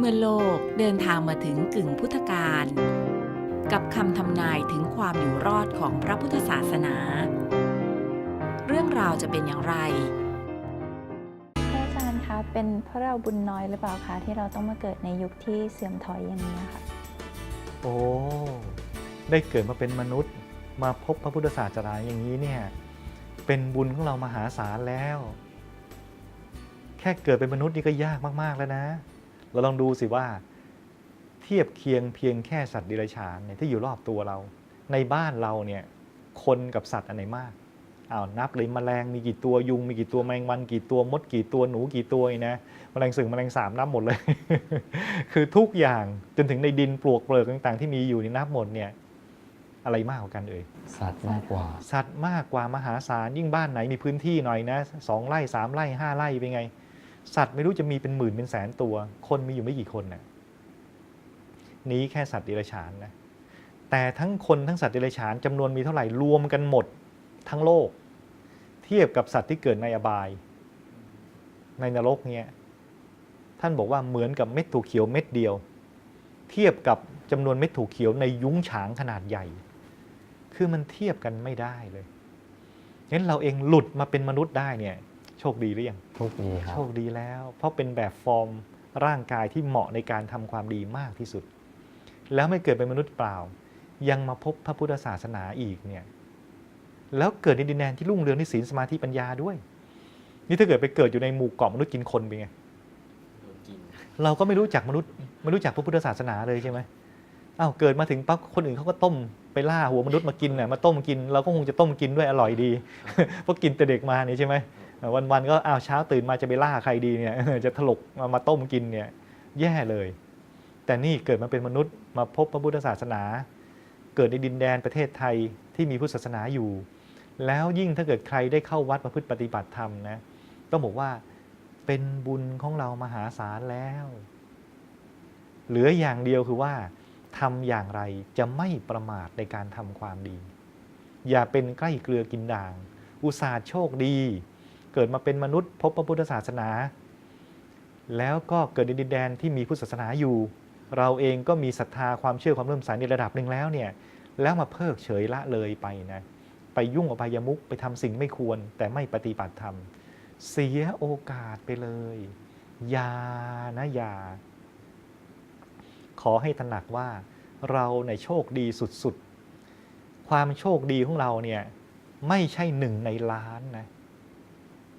เมื่อโลกเดินทางมาถึงกึ่งพุทธกาลกับคำทำนายถึงความอยู่รอดของพระพุทธศาสนา เรื่องราวจะเป็นอย่างไรพระอาจารย์คะเป็นเพราะเราบุญน้อยหรือเปล่าคะที่เราต้องมาเกิดในยุคที่เสื่อมถอยอย่างนี้ค่ะโอ้ได้เกิดมาเป็นมนุษย์ มาพบพระพุทธศาสนาอย่างนี้เนี่ยเป็นบุญของเรามหาศาลแล้ว แค่เกิดเป็นมนุษย์นี่ก็ยากมาก ๆ แล้วนะ เราลองดูสิว่า เทียบเคียงเพียงแค่สัตว์ดิเรกชันเนี่ยที่อยู่รอบตัวเรา ในบ้านเราเนี่ยคนกับสัตว์อันไหนมากอ้าวนับเลยแมลงมีกี่ตัวยุงมีกี่ตัวแมงวันกี่ตัวมดกี่ตัวหนูกี่ตัวนี่นะแมลงสึงแมลงสาบนับหมดเลย คือทุกอย่างจนถึงในดินปลวกเปลือกต่าง ๆ ที่มีอยู่นี่นับหมดเนี่ยอะไรมากกว่ากันเอ่ยสัตว์มากกว่า สัตว์มากกว่ามหาศาลยิ่งบ้านไหนมีพื้นที่หน่อยนะสองไร่สามไร่ห้าไร่เป็นไง สัตว์ไม่รู้จะมีเป็นหมื่นเป็นแสนตัว คนมีอยู่ไม่กี่คนนะ่ะนี้แค่สัตว์เดรัจฉานนะแต่ทั้งคนทั้งสัตว์เดรัจฉานจำนวนมีเท่าไหร่รวมกันหมดทั้งโลก เทียบกับสัตว์ที่เกิดในอบาย ในนรกเนี่ยท่านบอกว่าเหมือนกับเม็ดถั่วเขียวเม็ดเดียว เทียบกับจำนวนเม็ดถั่วเขียวในยุ้งฉางขนาดใหญ่ คือมันเทียบกันไม่ได้เลยงั้นเราเองหลุดมาเป็นมนุษย์ได้เนี่ย โชคดีหรือยังโชคดีครับ โชคดีแล้ว เพราะเป็นแบบฟอร์มร่างกายที่เหมาะในการทำความดีมากที่สุด แล้วไม่เกิดเป็นมนุษย์เปล่า ยังมาพบพระพุทธศาสนาอีกเนี่ยแล้วเกิดในดินแดนที่รุ่งเรืองในศีลสมาธิปัญญาด้วย นี่ถ้าเกิดไปเกิดอยู่ในหมู่เกาะมนุษย์กินคนเป็นไงเราก็ไม่รู้จักมนุษย์ไม่รู้จักพระพุทธศาสนาเลยใช่ไหมอ้าวเกิดมาถึงปั๊บคนอื่นเขาก็ต้มไปล่าหัวมนุษย์มากินน่ะมาต้มกิน เราก็คงจะต้มกินด้วยอร่อยดีเพราะกินแต่เด็กมาเนี่ยใช่ไหม วันๆก็อ้าวเช้าตื่นมาจะไปล่าใครดีเนี่ยจะถลกมามาต้มกินเนี่ยแย่เลย แต่นี่เกิดมาเป็นมนุษย์มาพบพระพุทธศาสนา เกิดในดินแดนประเทศไทยที่มีพุทธศาสนาอยู่ แล้วยิ่งถ้าเกิดใครได้เข้าวัดประพฤติปฏิบัติธรรมนะต้องบอกว่าเป็นบุญของเรามหาศาลแล้ว เหลืออย่างเดียวคือว่าทำอย่างไรจะไม่ประมาทในการทำความดี อย่าเป็นใกล้เกลือกินด่าง อุตส่าห์โชคดี เกิดมาเป็นมนุษย์พบพระพุทธศาสนา แล้วก็เกิดในดินแดนที่มีพุทธศาสนาอยู่ เราเองก็มีศรัทธาความเชื่อความเริ่มใสในระดับหนึ่งแล้วเนี่ยแล้วมาเพิกเฉยละเลยไปนะไปยุ่งอบายมุกไปทำสิ่งไม่ควร แต่ไม่ปฏิบัติธรรม เสียโอกาสไปเลยอย่านะอย่าขอให้ตระหนักว่าเราในโชคดีสุดๆ ความโชคดีของเราเนี่ยไม่ใช่หนึ่งในล้านนะ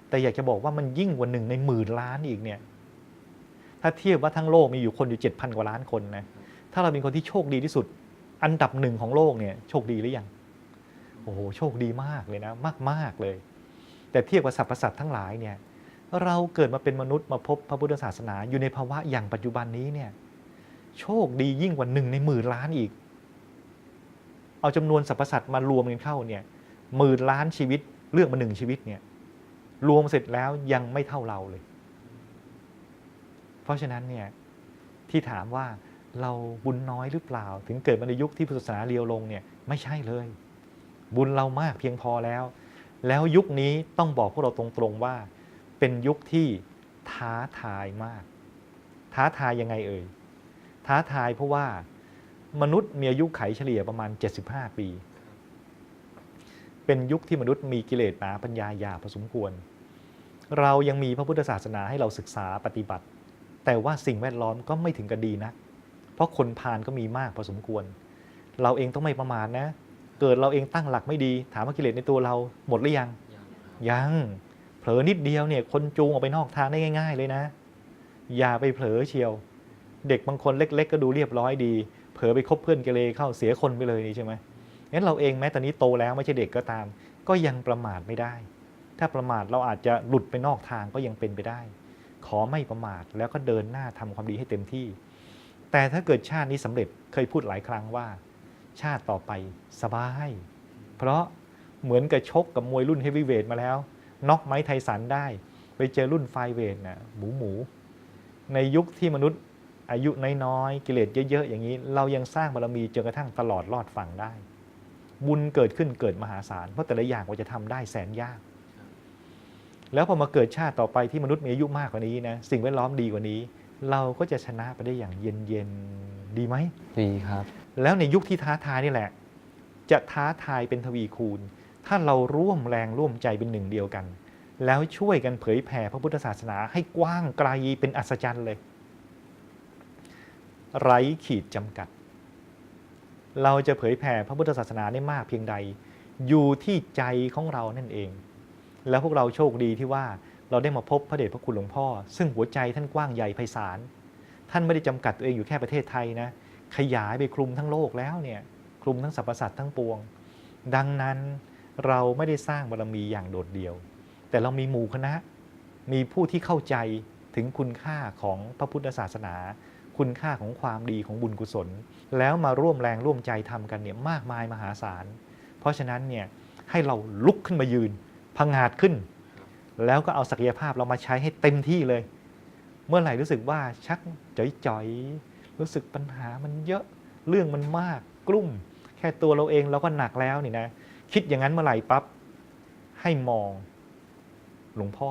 แต่อยากจะบอกว่ามันยิ่งกว่าหนึ่งในหมื่นล้านอีกเนี่ย ถ้าเทียบว่าทั้งโลกมีอยู่คนอยู่เจ็ดพันกว่าล้านคนนะ ถ้าเราเป็นคนที่โชคดีที่สุด อันดับหนึ่งของโลกเนี่ย โชคดีหรือยัง โอ้โห โชคดีมากเลยนะ มาก ๆ เลย แต่เทียบกับสรรพสัตว์ทั้งหลายเนี่ย เราเกิดมาเป็นมนุษย์มาพบพระพุทธศาสนาอยู่ในภาวะอย่างปัจจุบันนี้เนี่ย โชคดียิ่งกว่าหนึ่งในหมื่นล้านอีก เอาจำนวนสรรพสัตว์มารวมกันเข้าเนี่ย หมื่นล้านชีวิตเลือกมาหนึ่งชีวิตเนี่ย รวมเสร็จแล้วยังไม่เท่าเราเลย เพราะฉะนั้นเนี่ยที่ถามว่าเราบุญน้อยหรือเปล่า ถึงเกิดมาในยุคที่พุทธศาสนาเลียวลงเนี่ยไม่ใช่เลย บุญเรามากเพียงพอแล้ว แล้วยุคนี้ต้องบอกพวกเราตรงๆว่า เป็นยุคที่ท้าทายมาก ท้าทายยังไงเอ่ยท้าทายเพราะว่ามนุษย์มีอายุไขเฉลี่ยประมาณ 75 ปี เป็นยุคที่มนุษย์มีกิเลสหนาปัญญาหยาพอสมควร เรายังมีพระพุทธศาสนาให้เราศึกษาปฏิบัติ แต่ว่าสิ่งแวดล้อมก็ไม่ถึงกับดีนะเพราะคนพาลก็มีมากพอสมควร เราเองต้องไม่ประมาทนะ เกิดเราเองตั้งหลักไม่ดี ถามว่ากิเลสในตัวเราหมดหรือยัง ยัง เผลอนิดเดียวเนี่ยคนจูงออกไปนอกทางได้ง่าย ๆ เลยนะ อย่าไปเผลอเชียว เด็กบางคนเล็ก ๆ ก็ดูเรียบร้อยดี เผลอไปคบเพื่อนเกเรเข้าเสียคนไปเลยนี่ใช่ไหม งั้นเราเองแม้ตอนนี้โตแล้วไม่ใช่เด็กก็ตาม ก็ยังประมาทไม่ได้ ถ้าประมาทเราอาจจะหลุดไปนอกทางก็ยังเป็นไปได้ ขอไม่ประมาทแล้วก็เดินหน้าทำความดีให้เต็มที่ แต่ถ้าเกิดชาตินี้สำเร็จเคยพูดหลายครั้งว่า ชาติต่อไปสบาย เพราะเหมือนกับชกกับมวยรุ่นเฮฟวีเวทมาแล้วน็อกไม้ไทสันได้ ไปเจอรุ่นไฟเวทนะหมูหมู ในยุคที่มนุษย์อายุน้อยๆกิเลสเยอะๆอย่างนี้ เรายังสร้างบารมีจนกระทั่งตลอดรอดฝั่งได้ บุญเกิดขึ้นเกิดมหาศาล เพราะแต่ละอย่างกว่าจะทำได้แสนยาก แล้วพอมาเกิดชาติต่อไปที่มนุษย์มีอายุมากกว่านี้นะสิ่งแวดล้อมดีกว่านี้ เราก็จะชนะไปได้อย่างเย็นๆดีไหมดีครับ แล้วในยุคที่ท้าทายนี่แหละ จะท้าทายเป็นทวีคูณ ถ้าเราร่วมแรงร่วมใจเป็นหนึ่งเดียวกัน แล้วช่วยกันเผยแผ่พระพุทธศาสนาให้กว้างไกลเป็นอัศจรรย์เลย ไร้ขีดจำกัด เราจะเผยแผ่พระพุทธศาสนาได้มากเพียงใด อยู่ที่ใจของเรานั่นเอง แล้วพวกเราโชคดีที่ว่าเราได้มาพบพระเดชพระคุณหลวงพ่อ ซึ่งหัวใจท่านกว้างใหญ่ไพศาลท่านไม่ได้จำกัดตัวเองอยู่แค่ประเทศไทยนะขยายไปคลุมทั้งโลกแล้วเนี่ยคลุมทั้งสรรพสัตว์ทั้งปวง ดังนั้นเราไม่ได้สร้างบารมีอย่างโดดเดี่ยว แต่เรามีหมู่คณะมีผู้ที่เข้าใจถึงคุณค่าของพระพุทธศาสนา คุณค่าของความดีของบุญกุศล แล้วมาร่วมแรงร่วมใจทำกันเนี่ยมากมายมหาศาล เพราะฉะนั้นเนี่ยให้เราลุกขึ้นมายืนพังงาดขึ้น แล้วก็เอาศักยภาพเรามาใช้ให้เต็มที่เลย เมื่อไหร่รู้สึกว่าชักจ่อยๆ รู้สึกปัญหามันเยอะเรื่องมันมากกลุ่ม แค่ตัวเราเองเราก็หนักแล้วนี่นะคิดอย่างนั้นเมื่อไหร่ปั๊บให้มองหลวงพ่อ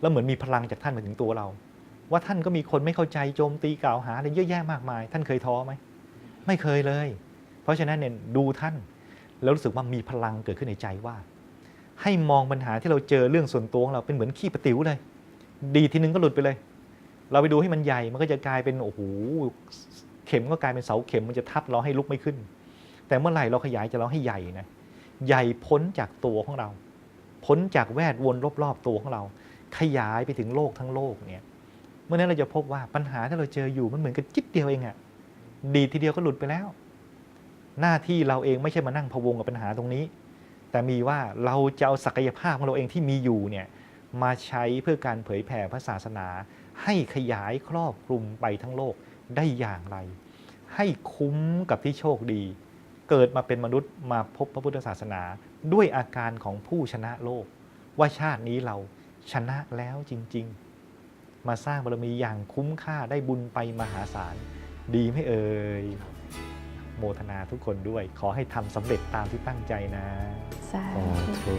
แล้วเหมือนมีพลังจากท่านมาถึงตัวเรา ว่าท่านก็มีคนไม่เข้าใจโจมตีกล่าวหาอะไรเยอะแยะมากมาย ท่านเคยท้อไหมไม่เคยเลย เพราะฉะนั้นเนี่ยดูท่าน แล้วรู้สึกว่ามีพลังเกิดขึ้นในใจว่า ให้มองปัญหาที่เราเจอเรื่องส่วนตัวของเราเป็นเหมือนขี้ปะติ๋วเลย ดีทีนึงก็หลุดไปเลย เราไปดูให้มันใหญ่มันก็จะกลายเป็นโอ้โหเข็มก็กลายเป็นเสาเข็มมันจะทับเราให้ลุกไม่ขึ้น แต่เมื่อไหร่เราขยายจะเราให้ใหญ่นะใหญ่พ้นจากตัวของเรา พ้นจากแวดวนรอบๆตัวของเรา ขยายไปถึงโลกทั้งโลกเนี่ย เมื่อนั้นเราจะพบว่าปัญหาที่เราเจออยู่มันเหมือนกับจิ๊บเดียวเองอะดีทีเดียวก็หลุดไปแล้ว หน้าที่เราเองไม่ใช่มานั่งพะวงกับปัญหาตรงนี้ แต่มีว่าเราจะเอาศักยภาพของเราเองที่มีอยู่เนี่ยมาใช้เพื่อการเผยแผ่พระศาสนา ให้ขยายครอบคลุมไปทั้งโลกได้อย่างไร ให้คุ้มกับที่โชคดี เกิดมาเป็นมนุษย์มาพบพระพุทธศาสนา ด้วยอาการของผู้ชนะโลก ว่าชาตินี้เราชนะแล้วจริง ๆ มาสร้างบารมีอย่างคุ้มค่าได้บุญไปมหาศาล ดีไหม่เอ่ยโมทนาทุกคนด้วย ขอให้ทำสำเร็จตามที่ตั้งใจนะสาธุ